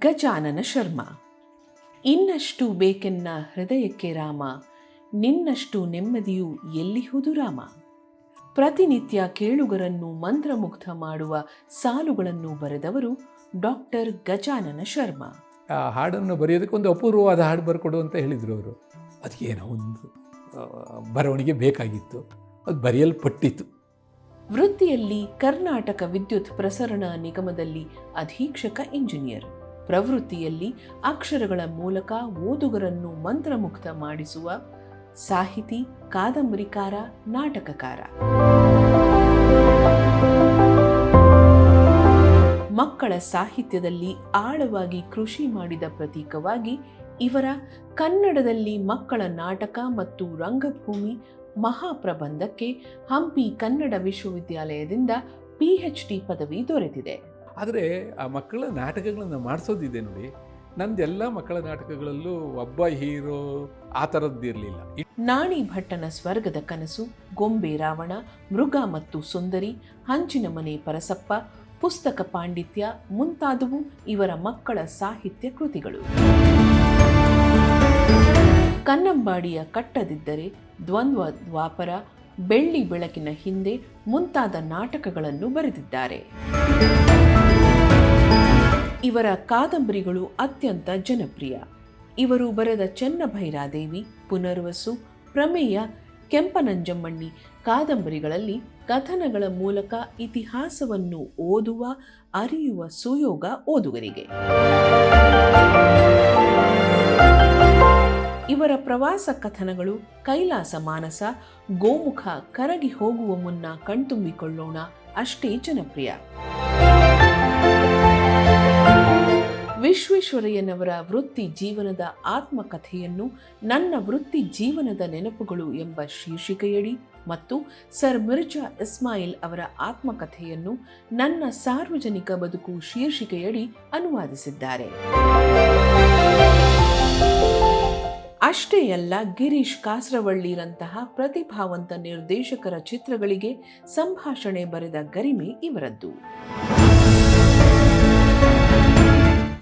ಗಜಾನನ ಶರ್ಮ. ಇನ್ನಷ್ಟು ಬೇಕೆನ್ನ ಹೃದಯಕ್ಕೆ ರಾಮ ನಿನ್ನಷ್ಟು ನೆಮ್ಮದಿಯು ಎಲ್ಲಿಹುದು ರಾಮ? ಪ್ರತಿನಿತ್ಯ ಕೇಳುಗರನ್ನು ಮಂತ್ರಮುಗ್ಧ ಮಾಡುವ ಸಾಲುಗಳನ್ನು ಬರೆದವರು ಡಾಕ್ಟರ್ ಗಜಾನನ ಶರ್ಮ. ಆ ಹಾಡನ್ನು ಬರೆಯೋದಕ್ಕೆ ಒಂದು ಅಪೂರ್ವವಾದ ಹಾಡು ಬರ್ಕೊಡು ಅಂತ ಹೇಳಿದರು ಅವರು. ಅದಕ್ಕೆ ಏನೋ ಒಂದು ಬರವಣಿಗೆ ಬೇಕಾಗಿತ್ತು. ಅದು ಬರೆಯಲ್ಪಟ್ಟಿತ್ತು. ವೃತ್ತಿಯಲ್ಲಿ ಕರ್ನಾಟಕ ವಿದ್ಯುತ್ ಪ್ರಸರಣ ನಿಗಮದಲ್ಲಿ ಅಧೀಕ್ಷಕ ಇಂಜಿನಿಯರ್. ಪ್ರವೃತ್ತಿಯಲ್ಲಿ ಅಕ್ಷರಗಳ ಮೂಲಕ ಓದುಗರನ್ನು ಮಂತ್ರಮುಗ್ಧ ಮಾಡಿಸುವ ಸಾಹಿತಿ, ಕಾದಂಬರಿಕಾರ, ನಾಟಕಕಾರ. ಮಕ್ಕಳ ಸಾಹಿತ್ಯದಲ್ಲಿ ಆಳವಾಗಿ ಕೃಷಿ ಮಾಡಿದ ಪ್ರತೀಕವಾಗಿ ಇವರ ಕನ್ನಡದಲ್ಲಿ ಮಕ್ಕಳ ನಾಟಕ ಮತ್ತು ರಂಗಭೂಮಿ ಮಹಾಪ್ರಬಂಧಕ್ಕೆ ಹಂಪಿ ಕನ್ನಡ ವಿಶ್ವವಿದ್ಯಾಲಯದಿಂದ ಪಿಎಚ್ಡಿ ಪದವಿ ದೊರೆತಿದೆ. ಆದರೆ ಆ ಮಕ್ಕಳ ನಾಟಕಗಳನ್ನು ಮಾಡಿಸೋದಿದೆ ನೋಡಿ. ನಂದೆಲ್ಲ ಮಕ್ಕಳ ನಾಟಕಗಳಲ್ಲೂ ಒಬ್ಬ ಹೀರೋ ಆ ಥರದ್ದಿರಲಿಲ್ಲ ನಾಣಿ ಭಟ್ಟನ ಸ್ವರ್ಗದ ಕನಸು, ಗೊಂಬೆ ರಾವಣ, ಮೃಗ ಮತ್ತು ಸುಂದರಿ, ಹಂಚಿನ ಮನೆ ಪರಸಪ್ಪ, ಪುಸ್ತಕ ಪಾಂಡಿತ್ಯ ಮುಂತಾದವು ಇವರ ಮಕ್ಕಳ ಸಾಹಿತ್ಯ ಕೃತಿಗಳು. ಕನ್ನಂಬಾಡಿಯ ಕಟ್ಟದಿದ್ದರೆ, ದ್ವಂದ್ವ ದ್ವಾಪರ, ಬೆಳ್ಳಿ ಬೆಳಕಿನ ಹಿಂದೆ ಮುಂತಾದ ನಾಟಕಗಳನ್ನು ಬರೆದಿದ್ದಾರೆ. ಇವರ ಕಾದಂಬರಿಗಳು ಅತ್ಯಂತ ಜನಪ್ರಿಯ. ಇವರು ಬರೆದ ಚೆನ್ನಭೈರಾದೇವಿ, ಪುನರ್ವಸು, ಪ್ರಮೇಯ, ಕೆಂಪನಂಜಮ್ಮಣ್ಣಿ ಕಾದಂಬರಿಗಳಲ್ಲಿ ಕಥನಗಳ ಮೂಲಕ ಇತಿಹಾಸವನ್ನು ಓದುವ, ಅರಿಯುವ ಸುಯೋಗ ಓದುಗರಿಗೆ. ಇವರ ಪ್ರವಾಸ ಕಥನಗಳು ಕೈಲಾಸ ಮಾನಸ, ಗೋಮುಖ ಕರಗಿ ಹೋಗುವ ಮುನ್ನ ಕಣ್ತುಂಬಿಕೊಳ್ಳೋಣ ಅಷ್ಟೇ ಜನಪ್ರಿಯ. ವಿಶ್ವೇಶ್ವರಯ್ಯನವರ ವೃತ್ತಿ ಜೀವನದ ಆತ್ಮಕಥೆಯನ್ನು ನನ್ನ ವೃತ್ತಿ ಜೀವನದ ನೆನಪುಗಳು ಎಂಬ ಶೀರ್ಷಿಕೆಯಡಿ ಮತ್ತು ಸರ್ ಮಿರ್ಜಾ ಇಸ್ಮಾಯಿಲ್ ಅವರ ಆತ್ಮಕಥೆಯನ್ನು ನನ್ನ ಸಾರ್ವಜನಿಕ ಬದುಕು ಶೀರ್ಷಿಕೆಯಡಿ ಅನುವಾದಿಸಿದ್ದಾರೆ. ಅಷ್ಟೇ ಅಲ್ಲ, ಗಿರೀಶ್ ಕಾಸರವಳ್ಳಿರಂತಹ ಪ್ರತಿಭಾವಂತ ನಿರ್ದೇಶಕರ ಚಿತ್ರಗಳಿಗೆ ಸಂಭಾಷಣೆ ಬರೆದ ಗರಿಮೆ ಇವರದ್ದು.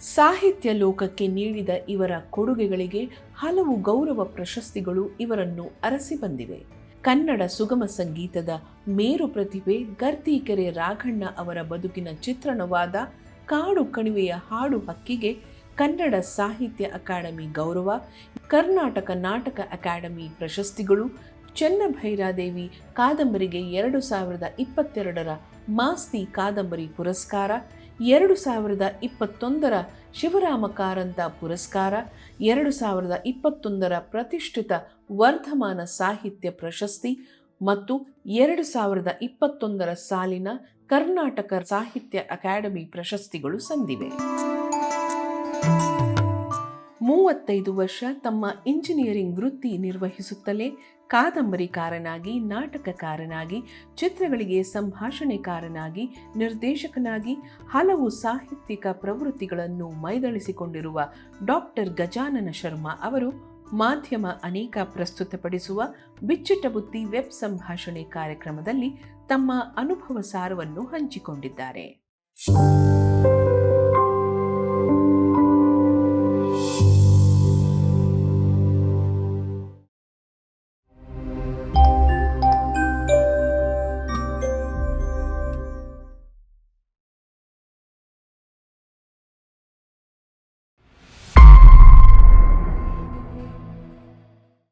ಸಾಹಿತ್ಯ ಲೋಕಕ್ಕೆ ನೀಡಿದ ಇವರ ಕೊಡುಗೆಗಳಿಗೆ ಹಲವು ಗೌರವ ಪ್ರಶಸ್ತಿಗಳು ಇವರನ್ನು ಅರಸಿ ಬಂದಿವೆ. ಕನ್ನಡ ಸುಗಮ ಸಂಗೀತದ ಮೇರು ಪ್ರತಿಭೆ, ಗರ್ತಿಕೆರೆ ರಾಘಣ್ಣ ಅವರ ಬದುಕಿನ ಚಿತ್ರಣವಾದ ಕಾಡು ಕಣಿವೆಯ ಹಾಡು ಹಕ್ಕಿಗೆ ಕನ್ನಡ ಸಾಹಿತ್ಯ ಅಕಾಡೆಮಿ ಗೌರವ, ಕರ್ನಾಟಕ ನಾಟಕ ಅಕಾಡೆಮಿ ಪ್ರಶಸ್ತಿಗಳು, ಚೆನ್ನಭೈರಾದೇವಿ ಕಾದಂಬರಿಗೆ ಎರಡು ಸಾವಿರದ ಇಪ್ಪತ್ತೆರಡರ ಮಾಸ್ತಿ ಕಾದಂಬರಿ ಪುರಸ್ಕಾರ ಎರಡು ಸಾವಿರದ ಇಪ್ಪತ್ತೊಂದರ ಶಿವರಾಮ ಕಾರಂತ ಪುರಸ್ಕಾರ, ಎರಡು ಸಾವಿರದ ಇಪ್ಪತ್ತೊಂದರ ಪ್ರತಿಷ್ಠಿತ ವರ್ಧಮಾನ ಸಾಹಿತ್ಯ ಪ್ರಶಸ್ತಿ ಮತ್ತು ಎರಡು ಸಾವಿರದ ಇಪ್ಪತ್ತೊಂದರ ಸಾಲಿನ ಕರ್ನಾಟಕ ಸಾಹಿತ್ಯ ಅಕಾಡೆಮಿ ಪ್ರಶಸ್ತಿಗಳು ಸಂದಿವೆ. ಮೂವತ್ತೈದು ವರ್ಷ ತಮ್ಮ ಇಂಜಿನಿಯರಿಂಗ್ ವೃತ್ತಿ ನಿರ್ವಹಿಸುತ್ತಲೇ ಕಾದಂಬರಿಕಾರನಾಗಿ, ನಾಟಕಕಾರನಾಗಿ, ಚಿತ್ರಗಳಿಗೆ ಸಂಭಾಷಣೆಕಾರನಾಗಿ, ನಿರ್ದೇಶಕನಾಗಿ ಹಲವು ಸಾಹಿತ್ಯಿಕ ಪ್ರವೃತ್ತಿಗಳನ್ನು ಮೈದಳಿಸಿಕೊಂಡಿರುವ ಡಾಕ್ಟರ್ ಗಜಾನನ ಶರ್ಮಾ ಅವರು ಮಾಧ್ಯಮ ಅನೇಕ ಪ್ರಸ್ತುತಪಡಿಸುವ ಬಿಚ್ಚಿಟ್ಟ ಬುತ್ತಿ ವೆಬ್ ಸಂಭಾಷಣೆ ಕಾರ್ಯಕ್ರಮದಲ್ಲಿ ತಮ್ಮ ಅನುಭವ ಸಾರವನ್ನು ಹಂಚಿಕೊಂಡಿದ್ದಾರೆ.